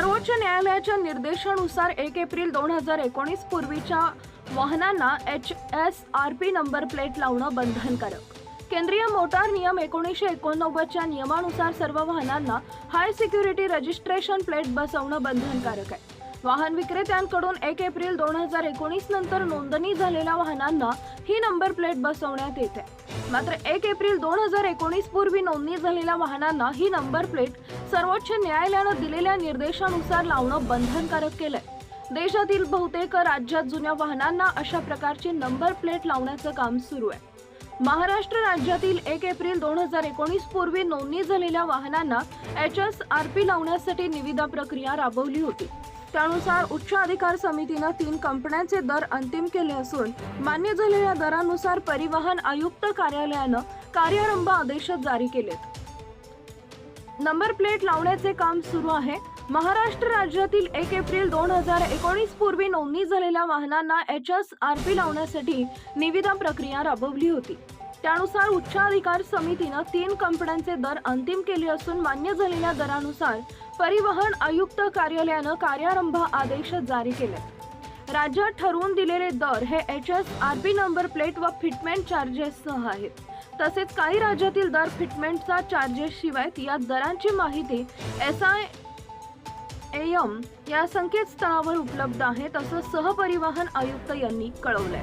सर्वोच्च न्यायालयाच्या निर्देशानुसार एक एप्रिल दोन हजार एकोणीस पूर्वीच्या वाहनांना H S R P number plate लावणं बंधनकारक. केंद्रीय मोटार नियम एकोणीसशे एकोणनव्वदच्या नियमानुसार सर्व वाहनांना हाय सिक्युरिटी रजिस्ट्रेशन प्लेट बसवणं बंधनकारक आहे. वाहन विक्रेत्यांकडून एक एप्रिल दोन हजार एकोणीस नंतर नोंदणी झालेल्या वाहनांना ही नंबर प्लेट बसवण्यात येते. मात्र एक एप्रिल दोन हजार एकोणीस पूर्वी नोंदणी झालेल्या वाहनांना ही नंबर प्लेट सर्वोच्च न्यायालयानं दिलेल्या निर्देशानुसार लावणं बंधनकारक केलंय. देशातील बहुतेक राज्यात जुन्या वाहनांना अशा प्रकारची नंबर प्लेट लावण्याचं काम सुरू आहे. महाराष्ट्र राज्यातील एक एप्रिल दोन हजार एकोणीस पूर्वी नोंदणी झालेल्या वाहनांना एच एस आर पी लावण्यासाठी निविदा प्रक्रिया राबवली होती. त्यानुसार उच्च अधिकार समितीनं तीन कंपन्यांचे दर अंतिम केले असून मान्य झालेल्या दरानुसार परिवहन आयुक्त कार्यालयानं कार्यारंभ आदेश जारी केलेत. नंबर प्लेट लावण्याचे काम सुरू आहे. महाराष्ट्र राज्यातील एक एप्रिल दोन हजार एकोणीस पूर्वी नोंदणी झालेल्या वाहनांना एच एस आर पी लावण्यासाठी निविदा प्रक्रिया राबवली होती. त्यानुसार उच्चाधिकार समितीनं तीन कंपन्यांचे दर अंतिम केले असून मान्य झालेल्या दरानुसार परिवहन आयुक्त कार्यालयानं कार्यारंभ आदेश जारी केले राज्यात ठरवून दिलेले दर हे H S R P number plate व फिटमेंट चार्जेससह आहेत. तसेच काही राज्यातील दर फिटमेंटचा चार्जेस शिवाय या दरांची माहिती एस आय एम या संकेतस्थळावर उपलब्ध आहे तसं सहपरिवहन आयुक्त यांनी कळवलंय.